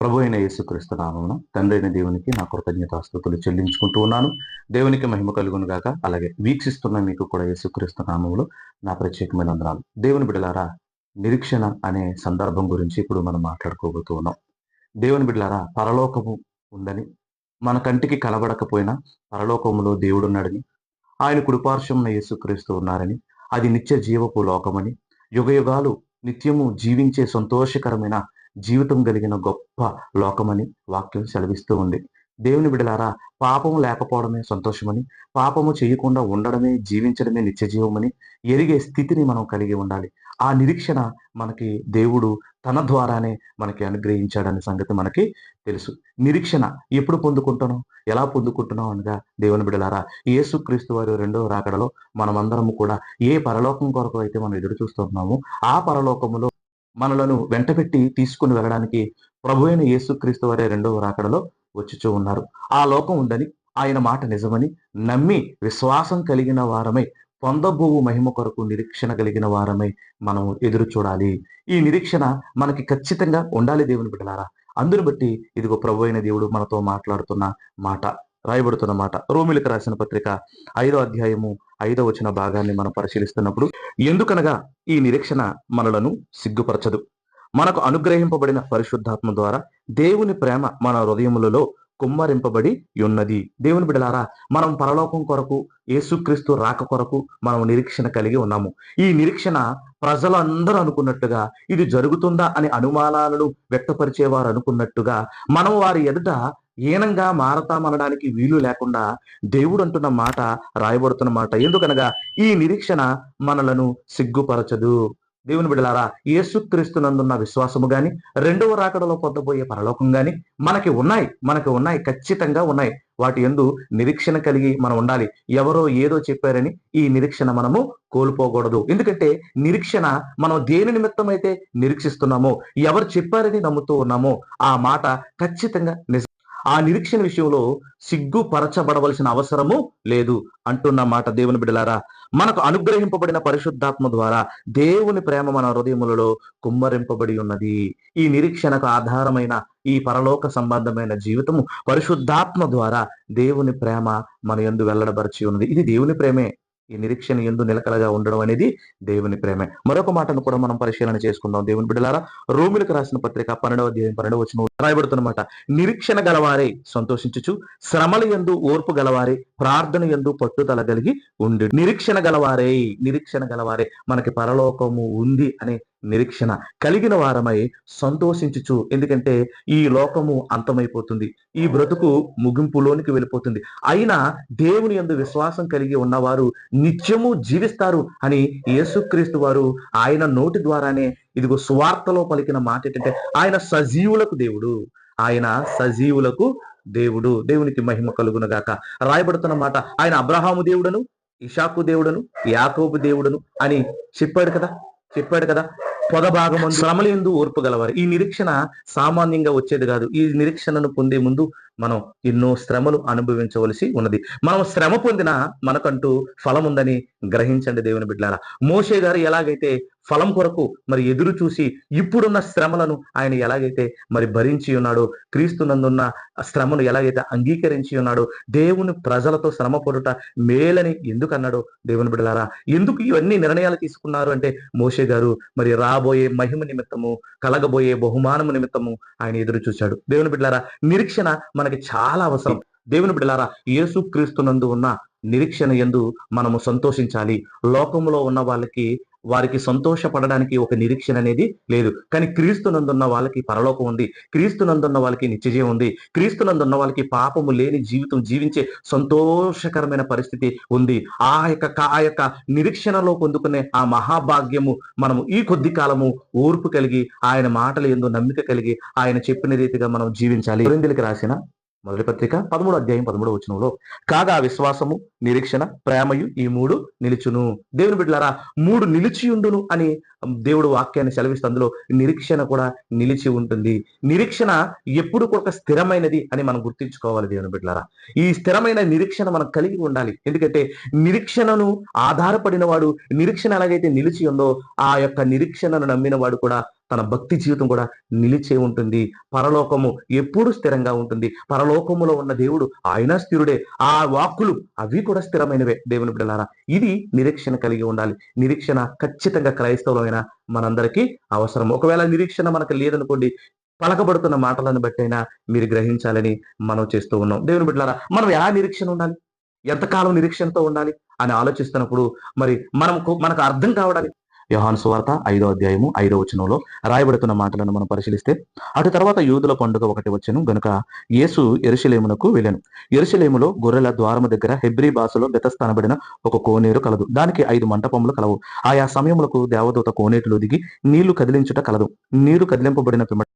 ప్రభు అయిన యేసుక్రీస్తు నామమున తండ్రి అయిన దేవునికి నా కృతజ్ఞతాస్తుతులు చెల్లించుకుంటూ ఉన్నాను. దేవునికి మహిమ కలుగును గాక. అలాగే వీక్షిస్తున్న మీకు కూడా యేసుక్రీస్తు నామములో నా ప్రత్యేకమైన వందనాలు. దేవుని బిడలారా నిరీక్షణ అనే సందర్భం గురించి ఇప్పుడు మనం మాట్లాడుకోబోతూ ఉన్నాం దేవుని బిడలారా పరలోకము ఉందని మన కంటికి కనబడకపోయినా పరలోకములో దేవుడున్నాడని ఆయన కుడిపార్శ్వమున యేసుక్రీస్తు ఉన్నారని అది నిత్య జీవపు లోకమని యుగయుగాలు నిత్యము జీవించే సంతోషకరమైన జీవితం కలిగిన గొప్ప లోకమని వాక్యం సెలవిస్తూ ఉంది. దేవుని బిడలారా పాపము లేకపోవడమే సంతోషమని పాపము చేయకుండా ఉండడమే జీవించడమే నిత్యజీవమని ఎరిగే స్థితిని మనం కలిగి ఉండాలి. ఆ నిరీక్షణ మనకి దేవుడు తన ద్వారానే మనకి అనుగ్రహించాడనే సంగతి మనకి తెలుసు. నిరీక్షణ ఎప్పుడు పొందుకుంటున్నాం ఎలా పొందుకుంటున్నాం అనగా దేవుని బిడలారా యేసుక్రీస్తు వారి రెండవ రాకడలో మనమందరము కూడా ఏ పరలోకం కొరకు అయితే మనం ఎదురు చూస్తున్నామో ఆ పరలోకములో మనలను వెంటబెట్టి తీసుకుని వెళ్ళడానికి ప్రభు అయిన యేసుక్రీస్తు వారే రెండవ రాకడలో వచ్చుచూ ఉన్నారు. ఆ లోకం ఉందని ఆయన మాట నిజమని నమ్మి విశ్వాసం కలిగిన వారమై పొందబోవు మహిమ కొరకు నిరీక్షణ కలిగిన వారమై మనం ఎదురు చూడాలి. ఈ నిరీక్షణ మనకి ఖచ్చితంగా ఉండాలి దేవుని బిడ్డలారా. అందును బట్టి ఇదిగో ప్రభు అయిన దేవుడు మనతో మాట్లాడుతున్న మాట. రాయబడుతున్నమాట. రోమిలకు రాసిన పత్రిక ఐదో అధ్యాయము ఐదో వచ్చిన భాగాన్ని మనం పరిశీలిస్తున్నప్పుడు ఎందుకనగా ఈ నిరీక్షణ మనలను సిగ్గుపరచదు. మనకు అనుగ్రహింపబడిన పరిశుద్ధాత్మ ద్వారా దేవుని ప్రేమ మన హృదయములలో కుమ్మరింపబడి ఉన్నది. దేవుని బిడలారా మనం పరలోకం కొరకు యేసుక్రీస్తు రాక కొరకు మనం నిరీక్షణ కలిగి ఉన్నాము. ఈ నిరీక్షణ ప్రజలందరూ అనుకున్నట్టుగా ఇది జరుగుతుందా అనే అనుమానాలను వ్యక్తపరిచేవారు అనుకున్నట్టుగా మనం వారి ఎదుట ఈనంగా మారతామనడానికి వీలు లేకుండా దేవుడు అంటున్న మాట రాయబడుతున్న మాట. ఎందుకనగా ఈ నిరీక్షణ మనలను సిగ్గుపరచదు. దేవుని బిడలారా యేసుక్రీస్తునందున్న విశ్వాసము గాని రెండవ రాకడలో పొందబోయే పరలోకం గాని మనకి ఉన్నాయి మనకి ఉన్నాయి ఖచ్చితంగా ఉన్నాయి. వాటి ఎందు నిరీక్షణ కలిగి మనం ఉండాలి. ఎవరో ఏదో చెప్పారని ఈ నిరీక్షణ మనము కోల్పోకూడదు. ఎందుకంటే నిరీక్షణ మనం దేని నిమిత్తం అయితే నిరీక్షిస్తున్నామో ఎవరు చెప్పారని నమ్ముతూ ఉన్నామో ఆ మాట ఖచ్చితంగా నిజం. ఆ నిరీక్షణ విషయంలో సిగ్గుపరచబడవలసిన అవసరము లేదు అంటున్న మాట దేవుని బిడలారా మనకు అనుగ్రహింపబడిన పరిశుద్ధాత్మ ద్వారా దేవుని ప్రేమ మన హృదయములలో కుమ్మరింపబడి ఉన్నది. ఈ నిరీక్షణకు ఆధారమైన ఈ పరలోక సంబంధమైన జీవితము పరిశుద్ధాత్మ ద్వారా దేవుని ప్రేమ మన ఎందు వెల్లడబరిచి ఉన్నది. ఇది దేవుని ప్రేమే. ఈ నిరీక్షణ ఎందు నిలకలగా ఉండడం అనేది దేవుని ప్రేమే. మరొక మాటను కూడా మనం పరిశీలన చేసుకుందాం. దేవుని బిడ్డలారా రోమిలకు రాసిన పత్రిక పన్నెండవ అధ్యాయం పన్నెండవ వచ్చిన రాయబడుతున్నమాట. నిరీక్షణ గలవారే సంతోషించుచు శ్రమల ఎందు ఓర్పు గలవారే ప్రార్థన ఎందు పట్టుదల కలిగి ఉండి. నిరీక్షణ గలవారే నిరీక్షణ గలవారే. మనకి పరలోకము ఉంది అనే నిరీక్షణ కలిగిన వారమై సంతోషించుచు. ఎందుకంటే ఈ లోకము అంతమైపోతుంది. ఈ బ్రతుకు ముగింపులోనికి వెళ్ళిపోతుంది. అయినా దేవుని యందు విశ్వాసం కలిగి ఉన్నవారు నిత్యము జీవిస్తారు అని యేసుక్రీస్తు వారు ఆయన నోటి ద్వారానే ఇదిగో స్వార్థలో పలికిన మాట ఏంటంటే ఆయన సజీవులకు దేవుడు. ఆయన సజీవులకు దేవుడు. దేవునికి మహిమ కలుగును గాక. రాయబడుతున్న మాట ఆయన అబ్రహాము దేవుడను ఇషాకు దేవుడను యాకోబు దేవుడను అని చెప్పాడు కదా? చెప్పాడు కదా? పొదభాగం శ్రమలు ఎందు ఓర్పు గలవారు. ఈ నిరీక్షణ సామాన్యంగా వచ్చేది కాదు. ఈ నిరీక్షణను పొందే ముందు మనం ఎన్నో శ్రమలు అనుభవించవలసి ఉన్నది. మనం శ్రమ పొందినా మనకంటూ ఫలం ఉందని గ్రహించండి దేవుని బిడ్డారా. మోషే గారు ఎలాగైతే ఫలం కొరకు మరి ఎదురు చూసి ఇప్పుడున్న శ్రమలను ఆయన ఎలాగైతే మరి భరించి ఉన్నాడో క్రీస్తునందున్న శ్రమను ఎలాగైతే అంగీకరించి ఉన్నాడో దేవుని ప్రజలతో శ్రమ పొడుట మేలని ఎందుకు అన్నాడో దేవుని బిడ్డలారా? ఎందుకు ఇవన్నీ నిర్ణయాలు తీసుకున్నారు అంటే మోషే గారు మరి రాబోయే మహిమ నిమిత్తము కలగబోయే బహుమానము నిమిత్తము ఆయన ఎదురు చూశాడు. దేవుని బిడ్డలారా నిరీక్షణ మనకి చాలా అవసరం. దేవుని బిడ్డలారా యేసు క్రీస్తునందు ఉన్న నిరీక్షణ ఎందు మనము సంతోషించాలి. లోకములో ఉన్న వాళ్ళకి వారికి సంతోషపడడానికి ఒక నిరీక్షణ అనేది లేదు. కానీ క్రీస్తునందున్న వాళ్ళకి పరలోకం ఉంది. క్రీస్తునందున్న వాళ్ళకి నిత్యజయం ఉంది. క్రీస్తునందున్న వాళ్ళకి పాపము లేని జీవితం జీవించే సంతోషకరమైన పరిస్థితి ఉంది. ఆ యొక్క ఆ యొక్క నిరీక్షణలో పొందుకునే ఆ మహాభాగ్యము మనము ఈ కొద్ది కాలము ఓర్పు కలిగి ఆయన మాటలు ఎందు నమ్మిక కలిగి ఆయన చెప్పిన రీతిగా మనం జీవించాలి. రాసిన మొదటి పత్రిక పదమూడు అధ్యాయం పదమూడు వచనంలో కాగా విశ్వాసము నిరీక్షణ ప్రేమయు ఈ మూడు నిలుచును. దేవుని బిడ్డలారా మూడు నిలిచియుండును అని దేవుడు వాక్యాన్ని సెలవిస్తే అందులో నిరీక్షణ కూడా నిలిచి ఉంటుంది. నిరీక్షణ ఎప్పుడు ఒక స్థిరమైనది అని మనం గుర్తించుకోవాలి దేవుని బిడ్డలారా. ఈ స్థిరమైన నిరీక్షణ మనం కలిగి ఉండాలి. ఎందుకంటే నిరీక్షణను ఆధారపడిన వాడు నిరీక్షణ ఎలాగైతే నిలిచి ఉందో ఆ యొక్క నిరీక్షణను నమ్మిన వాడు కూడా తన భక్తి జీవితం కూడా నిలిచే ఉంటుంది. పరలోకము ఎప్పుడు స్థిరంగా ఉంటుంది. పరలోకములో ఉన్న దేవుడు ఆయన స్థిరుడే. ఆ వాక్కులు అవి కూడా స్థిరమైనవే. దేవుని బిడ్డలారా ఇది నిరీక్షణ కలిగి ఉండాలి. నిరీక్షణ ఖచ్చితంగా క్రైస్తవులమైన మనందరికీ అవసరం. ఒకవేళ నిరీక్షణ మనకు లేదనుకోండి పలకబడుతున్న మాటలను బట్టైనా మీరు గ్రహించాలని మనం చేస్తూ ఉన్నాం. దేవుని బిడ్డలారా మనం ఎలా నిరీక్షణ ఉండాలి? ఎంతకాలం నిరీక్షణతో ఉండాలి అని ఆలోచిస్తున్నప్పుడు మరి మనకు మనకు అర్థం కావడానికి యోహాను సువార్త ఐదో అధ్యాయము ఐదో వచనంలో రాయబడుతున్న మాటలను మనం పరిశీలిస్తే అటు తర్వాత యూదుల పండుగ ఒకటి వచ్చను గనుక యేసు ఎరుషలేమునకు వెళ్ళాను. ఎరుషలేములో గొర్రెల ద్వారము దగ్గర హెబ్రీ భాషలో బెతస్థానబడిన ఒక కోనేరు కలదు. దానికి ఐదు మంటపములు కలవు. ఆయా సమయములకు దేవదూత కోనేటిలో దిగి నీళ్ళు కదిలించుట కలదు. నీరు కదిలింపబడిన పిమ్మట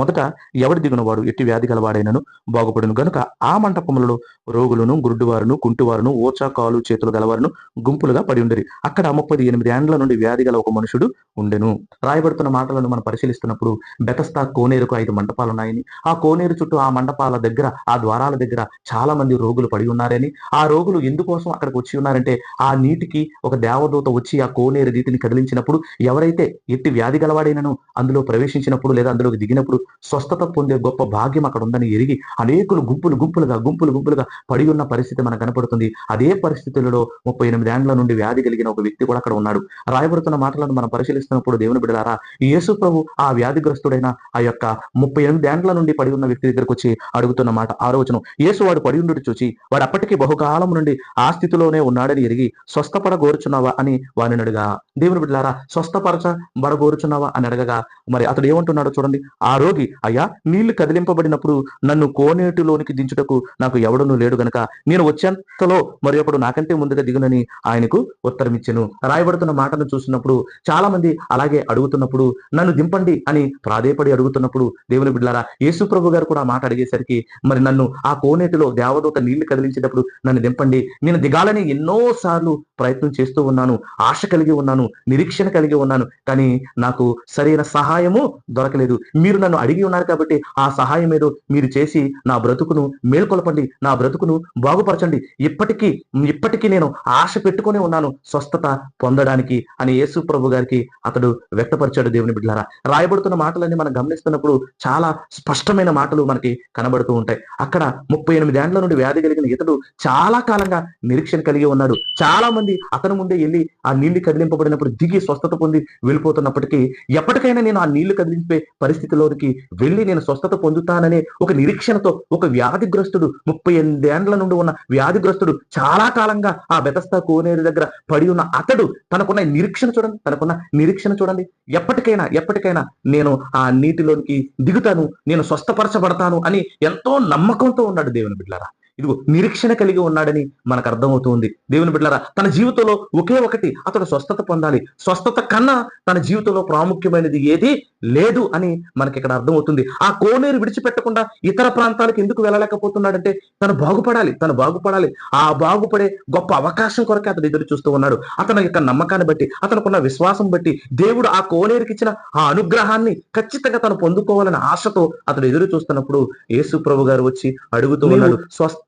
మొదట ఎవడి దిగునవాడు? ఎట్టి వ్యాధి గలవాడైనను? బాగుపడును. గనుక ఆ మంటపములలో రోగులను గురుడువారును కుంటువారును ఓచా కాలు చేతులు గలవారును గుంపులుగా పడి ఉండేది అక్కడ ముప్పై ఎనిమిది ఏండ్ల నుండి వ్యాధి గల ఒక మనుషుడు ఉండెను. రాయబడుతున్న మాటలను మనం పరిశీలిస్తున్నప్పుడు బెతస్తా కోనేరుకు ఐదు మంటపాలు ఉన్నాయని ఆ కోనేరు చుట్టూ ఆ మండపాల దగ్గర ఆ ద్వారాల దగ్గర చాలా మంది రోగులు పడి ఉన్నారని ఆ రోగులు ఎందుకోసం అక్కడికి వచ్చి ఉన్నారంటే ఆ నీటికి ఒక దేవదూత వచ్చి ఆ కోనేరు నీటిని కదిలించినప్పుడు ఎవరైతే ఎట్టి వ్యాధి గలవాడైనను అందులో ప్రవేశించినప్పుడు లేదా అందులోకి దిగినప్పుడు స్వస్థత పొందే గొప్ప భాగ్యం అక్కడ ఉందని ఎరిగి అనేకులు గుంపులు గుంపులుగా గుంపులు గుంపులుగా పడి ఉన్న పరిస్థితి మనకు కనపడుతుంది. అదే పరిస్థితులలో ముప్పై ఎనిమిది ఏండ్ల నుండి వ్యాధి కలిగిన ఒక వ్యక్తి కూడా అక్కడ ఉన్నాడు. రాయబడుతున్న మాటలను మనం పరిశీలిస్తున్నప్పుడు దేవుని బిడ్డలారా యేసు ప్రభు ఆ వ్యాధిగ్రస్తుడైన ఆ యొక్క ముప్పై ఎనిమిది ఏండ్ల నుండి పడి ఉన్న వ్యక్తి దగ్గరకు వచ్చి అడుగుతున్న మాట ఆలోచన యేసు వాడు పడి ఉండుట చూచి వాడు అప్పటికి బహుకాలం నుండి ఆ స్థితిలోనే ఉన్నాడని ఎరిగి స్వస్థపడగోరుచున్నావా అని వాడిని అడుగా. దేవుని బిడ్డలారా స్వస్థపరచ బడగోరుచున్నావా అని అడగగా మరి అతడు ఏమంటున్నాడో చూడండి. ఆ రోగి అయ్యా నీళ్ళు కదిలింపబడినప్పుడు నన్ను కోనేటిలోనికి దించుటకు నాకు ఎవడను లేడు గనక నేను వచ్చేంతలో మరి ఒకడు నాకంటే ముందుగా దిగునని ఆయనకు ఉత్తరం ఇచ్చాను రాయబడుతున్న మాటను అడుగుతున్నప్పుడు చాలా మంది అలాగే అడుగుతున్నప్పుడు నన్ను దింపండి అని ప్రాధేయపడి అడుగుతున్నప్పుడు దేవుని బిడ్డలారా యేసు ప్రభు గారు కూడా మాట అడిగేసరికి మరి నన్ను ఆ కోనేటిలో దేవదూత నీళ్ళు కదిలించేటప్పుడు నన్ను దింపండి. నేను దిగాలని ఎన్నో సార్లు ప్రయత్నం చేస్తూ ఉన్నాను ఆశ కలిగి ఉన్నాను నిరీక్షణ కలిగి ఉన్నాను కానీ నాకు సరైన సహాయము దొరకలేదు. మీరు నన్ను అడిగి ఉన్నారు కాబట్టి ఆ సహాయం ఏదో మీరు చేసి నా బ్రతుకును మేల్కొల్పండి నా బ్రతుకును బాగుపరచండి. ఇప్పటికీ ఇప్పటికీ నేను ఆశ పెట్టుకునే ఉన్నాను స్వస్థత పొందడానికి అని యేసు ప్రభు గారికి అతడు వ్యక్తపరిచాడు దేవుని బిడ్డలారా. రాయబడుతున్న మాటలన్నీ మనం గమనిస్తున్నప్పుడు చాలా స్పష్టమైన మాటలు మనకి కనబడుతూ ఉంటాయి. అక్కడ ముప్పై ఎనిమిది ఏండ్ల నుండి వ్యాధి కలిగిన ఇతడు చాలా కాలంగా నిరీక్షణ కలిగి ఉన్నాడు. చాలా మంది అతని ముందే వెళ్ళి ఆ నీళ్ళు కదిలింపబడినప్పుడు దిగి స్వస్థత పొంది వెళ్ళిపోతున్నప్పటికీ ఎప్పటికైనా నేను ఆ నీళ్ళు కదిలించే పరిస్థితిలోనికి వెళ్ళి నేను స్వస్థత పొందుతాననే ఒక నిరీక్షణతో ఒక వ్యాధిగ్రస్తుడు ముప్పై ఎనిమిది ఏండ్ల నుండి ఉన్న వ్యాధిగ్రస్తుడు చాలా కాలంగా ఆ బెతస్తా కోనేరు దగ్గర పడి ఉన్న అతడు తనకున్న నిరీక్షణ చూడండి తనకున్న నిరీక్షణ చూడండి. ఎప్పటికైనా ఎప్పటికైనా నేను ఆ నీటిలోనికి దిగుతాను నేను స్వస్థపరచబడతాను అని ఎంతో నమ్మకంతో ఉన్నాడు దేవుని బిడ్డారా ఇదిగో నిరీక్షణ కలిగి ఉన్నాడని మనకు అర్థమవుతుంది. దేవుని బిడ్డలారా తన జీవితంలో ఒకే ఒకటి అతడు స్వస్థత పొందాలి. స్వస్థత కన్నా తన జీవితంలో ప్రాముఖ్యమైనది ఏది లేదు అని మనకి ఇక్కడ అర్థమవుతుంది. ఆ కోనేరు విడిచిపెట్టకుండా ఇతర ప్రాంతాలకు ఎందుకు వెళ్ళలేకపోతున్నాడంటే తను బాగుపడాలి తను బాగుపడాలి. ఆ బాగుపడే గొప్ప అవకాశం కొరకే అతడు ఎదురు చూస్తూ ఉన్నాడు. అతని యొక్క నమ్మకాన్ని బట్టి అతనుకున్న విశ్వాసం బట్టి దేవుడు ఆ కోనేరుకి ఇచ్చిన ఆ అనుగ్రహాన్ని ఖచ్చితంగా తను పొందుకోవాలనే ఆశతో అతడు ఎదురు చూస్తున్నప్పుడు యేసు ప్రభు గారు వచ్చి అడుగుతూ ఉన్నాడు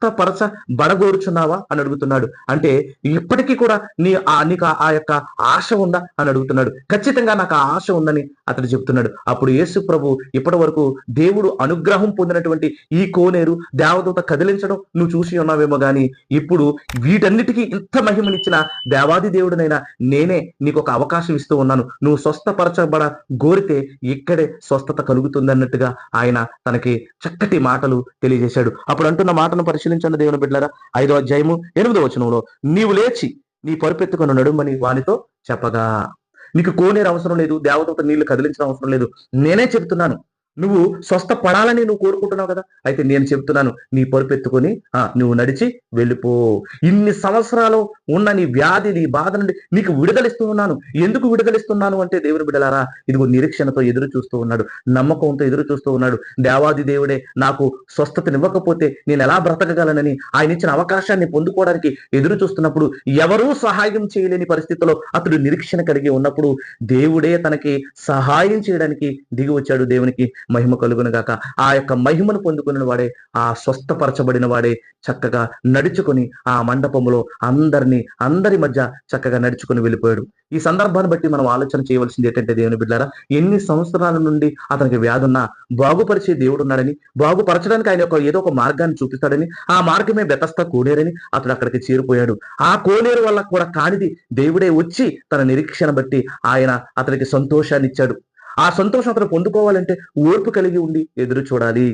స్వస్థపరచ బడగోరుచున్నావా అని అడుగుతున్నాడు. అంటే ఇప్పటికీ కూడా నీ ఆ నీకు ఆ- యొక్క ఆశ ఉందా అని అడుగుతున్నాడు. ఖచ్చితంగా నాకు ఆ ఆశ ఉందని అతడు చెప్తున్నాడు. అప్పుడు యేసు ప్రభు ఇప్పటి వరకు దేవుడు అనుగ్రహం పొందినటువంటి ఈ కోనేరు దేవదూత కదిలించడం నువ్వు చూసి ఉన్నావేమో గాని ఇప్పుడు వీటన్నిటికీ ఇంత మహిమనిచ్చిన దేవాది దేవుడినైనా నేనే నీకు ఒక అవకాశం ఇస్తూ ఉన్నాను. నువ్వు స్వస్థపరచబడ గోరితే ఇక్కడే స్వస్థత కలుగుతుంది అన్నట్టుగా ఆయన తనకి చక్కటి మాటలు తెలియజేశాడు. అప్పుడు అంటున్న మాటను పరిశీలించండి దేవుని బిడ్డారా ఐదో అధ్యాయము ఎనిమిదో వచనంలో నీవు లేచి నీ పరుపెత్తుకొని నడుమని వానితో చెప్పగా. నీకు కోనేరు అవసరం లేదు దేవతతో నీళ్ళు కదిలించడం అవసరం లేదు. నేనే చెప్తున్నాను నువ్వు స్వస్థ పడాలని నువ్వు కోరుకుంటున్నావు కదా? అయితే నేను చెప్తున్నాను నీ పరుపెత్తుకొని ఆ నువ్వు నడిచి వెళ్ళిపో. ఇన్ని సంవత్సరాలు ఉన్న నీ వ్యాధి నీ బాధ నుండి నీకు విడుదలిస్తూ ఉన్నాను. ఎందుకు విడుదలిస్తున్నాను అంటే దేవుని బిడలారా ఇదిగో నిరీక్షణతో ఎదురు చూస్తూ ఉన్నాడు నమ్మకంతో ఎదురు చూస్తూ ఉన్నాడు. దేవాది దేవుడే నాకు స్వస్థతనివ్వకపోతే నేను ఎలా బ్రతకగలనని ఆయన ఇచ్చిన అవకాశాన్ని పొందుకోవడానికి ఎదురు చూస్తున్నప్పుడు ఎవరూ సహాయం చేయలేని పరిస్థితిలో అతడు నిరీక్షణ కలిగి ఉన్నప్పుడు దేవుడే తనకి సహాయం చేయడానికి దిగి వచ్చాడు దేవునికి. మహిమ కలుగును గాక. ఆ యొక్క మహిమను పొందుకున్న వాడే ఆ స్వస్థపరచబడిన వాడే చక్కగా నడుచుకొని ఆ మండపంలో అందరినీ అందరి మధ్య చక్కగా నడుచుకొని వెళ్ళిపోయాడు. ఈ సందర్భాన్ని బట్టి మనం ఆలోచన చేయవలసింది ఏంటంటే దేవుని బిడ్డారా ఎన్ని సంవత్సరాల నుండి అతనికి వ్యాధి ఉన్నా బాగుపరిచే దేవుడు ఉన్నాడని బాగుపరచడానికి ఆయన ఒక ఏదో ఒక మార్గాన్ని చూపిస్తాడని ఆ మార్గమే బెతస్తా కోనేరని అతడు అక్కడికి చేరిపోయాడు. ఆ కోనేరు వల్ల కూడా కానిది దేవుడే వచ్చి తన నిరీక్షణ బట్టి ఆయన అతనికి సంతోషాన్ని ఇచ్చాడు ఆ సంతోషం అతను పొందుకోవాలంటే ఓర్పు కలిగి ఉండి ఎదురు చూడాలి.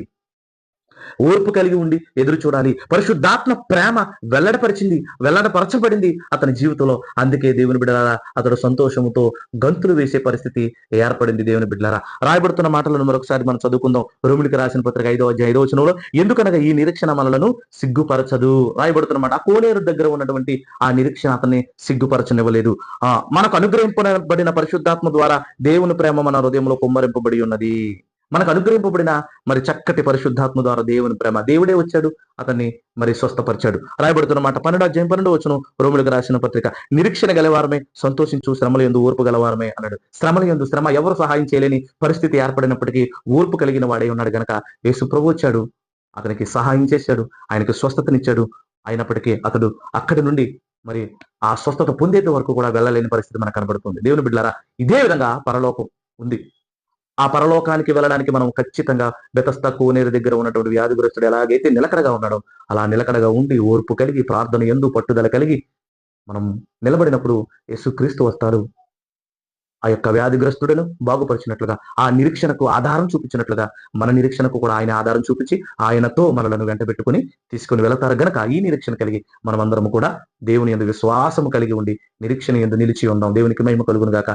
ఓర్పు కలిగి ఉండి ఎదురు చూడాలి. పరిశుద్ధాత్మ ప్రేమ వెల్లడపరిచింది వెల్లడపరచబడింది అతని జీవితంలో. అందుకే దేవుని బిడ్డలారా అతడు సంతోషముతో గంతులు వేసే పరిస్థితి ఏర్పడింది దేవుని బిడ్డలారా. రాయబడుతున్న మాటలను మరొకసారి మనం చదువుకుందాం. రోమిలికి రాసిన పత్రిక ఐదో అధ్యాయ ఐదో వచనంలో ఎందుకనగా ఈ నిరీక్షణ మనలను సిగ్గుపరచదు? రాయబడుతున్న మాట ఆ కోనేరు దగ్గర ఉన్నటువంటి ఆ నిరీక్షణ అతన్ని సిగ్గుపరచనివ్వలేదు. ఆ మనకు అనుగ్రహింపబడిన పరిశుద్ధాత్మ ద్వారా దేవుని ప్రేమ మన హృదయంలో కుమ్మరింపబడి ఉన్నది. మనకు అనుగ్రహింపబడిన మరి చక్కటి పరిశుద్ధాత్మ ద్వారా దేవుని ప్రేమ. దేవుడే వచ్చాడు అతన్ని మరి స్వస్థపరిచాడు. రాయబడుతున్న మాట పన్నెండు అధ్యాయం పన్నెండు వచ్చును రోములకు రాసిన పత్రిక. నిరీక్షణ గలవారమే సంతోషించు శ్రమల ఎందు ఓర్పు గలవారమే అన్నాడు. శ్రమల ఎందు శ్రమ ఎవరు సహాయం చేయలేని పరిస్థితి ఏర్పడినప్పటికీ ఓర్పు కలిగిన వాడే ఉన్నాడు గనక యేసు ప్రభు వచ్చాడు అతనికి సహాయం చేశాడు ఆయనకి స్వస్థతనిచ్చాడు. అయినప్పటికీ అతడు అక్కడి నుండి మరి ఆ స్వస్థత పొందేంత వరకు కూడా వెళ్ళలేని పరిస్థితి మనకు కనబడుతుంది. దేవుని బిడ్డారా ఇదే విధంగా పరలోకం ఉంది. ఆ పరలోకానికి వెళ్ళడానికి మనం ఖచ్చితంగా బెతస్త కోనేరు దగ్గర ఉన్నటువంటి వ్యాధిగ్రస్తుడు ఎలాగైతే నిలకడగా ఉన్నాడో అలా నిలకడగా ఉండి ఓర్పు కలిగి ప్రార్థన ఎందు పట్టుదల కలిగి మనం నిలబడినప్పుడు యేసుక్రీస్తు వస్తాడు. ఆ యొక్క వ్యాధిగ్రస్తుడను బాగుపరిచినట్లుగా ఆ నిరీక్షణకు ఆధారం చూపించినట్లుగా మన నిరీక్షణకు కూడా ఆయన ఆధారం చూపించి ఆయనతో మనలను వెంటబెట్టుకుని తీసుకుని వెళతారు గనక ఈ నిరీక్షణ కలిగి మనమందరము కూడా దేవుని ఎందు విశ్వాసము కలిగి ఉండి నిరీక్షణ ఎందు నిలిచి ఉందాం. దేవునికి మహిమ కలుగును గాక.